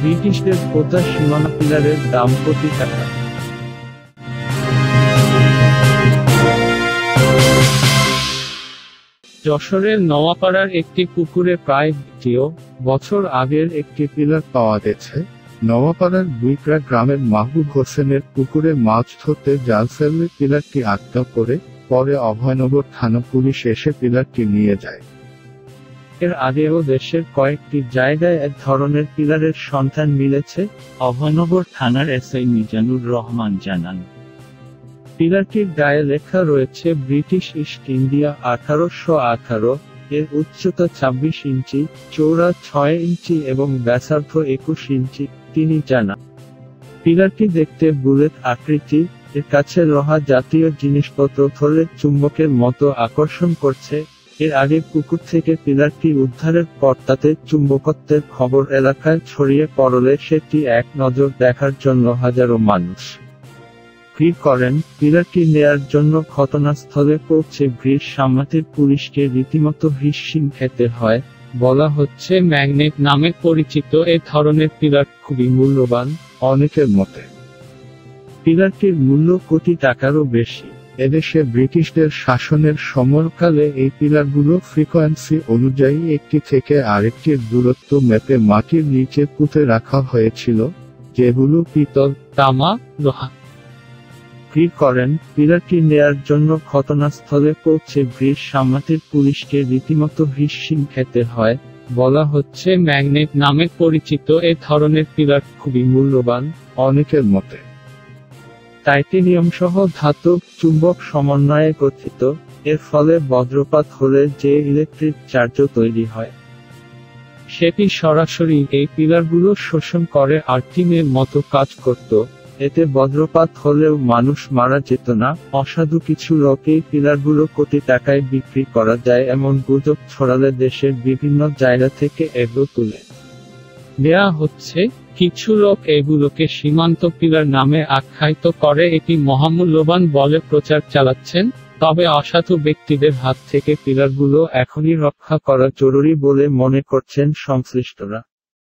ব্রিটিশদের পোতা সীমানা পিলারের দাম কোটি টাকা। যশোরের নওয়াপাড়ার একটি পুকুরে প্রায় দ্বিতীয় বছর আগের একটি পিলার পাওয়া গেছে। নওয়াপাড়ার বুইকরা গ্রামের মাহবুব হোসেনের পুকুরে মাছ ধরতে জাল ফেললে পিলারটি আটকা করে পরে অভয়নগর থানা পুলিশ এসে পিলারটি নিয়ে যায়। এর আগেও দেশের কয়েকটি জায়গায় এক ধরনের পিলারের সন্ধান মিলেছে, অভয়নগর থানার এসআই মিজানুর রহমান জানান। পিলারটির গায়ে লেখা রয়েছে, ব্রিটিশ ইস্ট ইন্ডিয়া আঠারোশো আঠারো, এর উচ্চতা ছাব্বিশ ইঞ্চি চৌড়া ছয় ইঞ্চি এবং ব্যাসার্ধ একুশ ইঞ্চি তিনি জানান। পিলারটি দেখতে বুলেট আকৃতি, এর কাছে লোহা জাতীয় জিনিসপত্র ধরলে চুম্বকের মতো আকর্ষণ করছে এর আগে পুকুর থেকে পিলারটি উদ্ধারের পর তাতে চুম্বকত্বের খবর এলাকায় ছড়িয়ে পড়লে সেটি এক নজর দেখার জন্য হাজারো মানুষ ভিড় করেন। পিলারটি নেয়ার জন্য ঘটনাস্থলে পৌঁছে ভিড় সামলাতে পুলিশকে রীতিমতো হিসিম খেতে হয়। বলা হচ্ছে, ম্যাগনেট নামে পরিচিত এ ধরনের পিলার খুবই মূল্যবান। অনেকের মতে, পিলারটির মূল্য কোটি টাকারও বেশি। এদেশে ব্রিটিশদের শাসনের সময়কালে এই পিলারগুলো ফ্রিকোয়েন্সি অনুযায়ী একটি থেকে আরেকটির দূরত্ব ম্যাপে মাটির নিচে পুঁতে রাখা হয়েছিল, যেগুলো পিতল, তামা, লোহা। করেন, পিলারটি নেয়ার জন্য ঘটনাস্থলে পৌঁছে ভিড় সামলাতে পুলিশকে রীতিমতো হিসিম খেতে হয়, বলা হচ্ছে ম্যাগনেট নামে পরিচিত এ ধরনের পিলার খুবই মূল্যবান, অনেকের মতে। টাইটেনিয়াম সহ ধাতব চুম্বক সমন্বয়ে গঠিত। এর ফলে বজ্রপাত হলে যে ইলেকট্রিক চার্জও তৈরি হয়, সেটি সরাসরি এই পিলারগুলো শোষণ করে আর্থিংয়ের মতো কাজ করত। এতে বজ্রপাত হলেও মানুষ মারা যেত না। অসাধু কিছু লোক এই পিলারগুলো কোটি টাকায় বিক্রি করা যায় এমন গুজব ছড়ালে দেশের বিভিন্ন জায়গা থেকে এগুলো তুলে দেয়া হচ্ছে। কিছু লোক এগুলোকে সীমান্ত পিলার নামে আখ্যায়িত করে এটি মহামূল্যবান বলে প্রচার চালাচ্ছেন, তবে অসাধু ব্যক্তিদের হাত থেকে পিলারগুলো এখনই রক্ষা করা জরুরি বলে মনে করছেন সংশ্লিষ্টরা।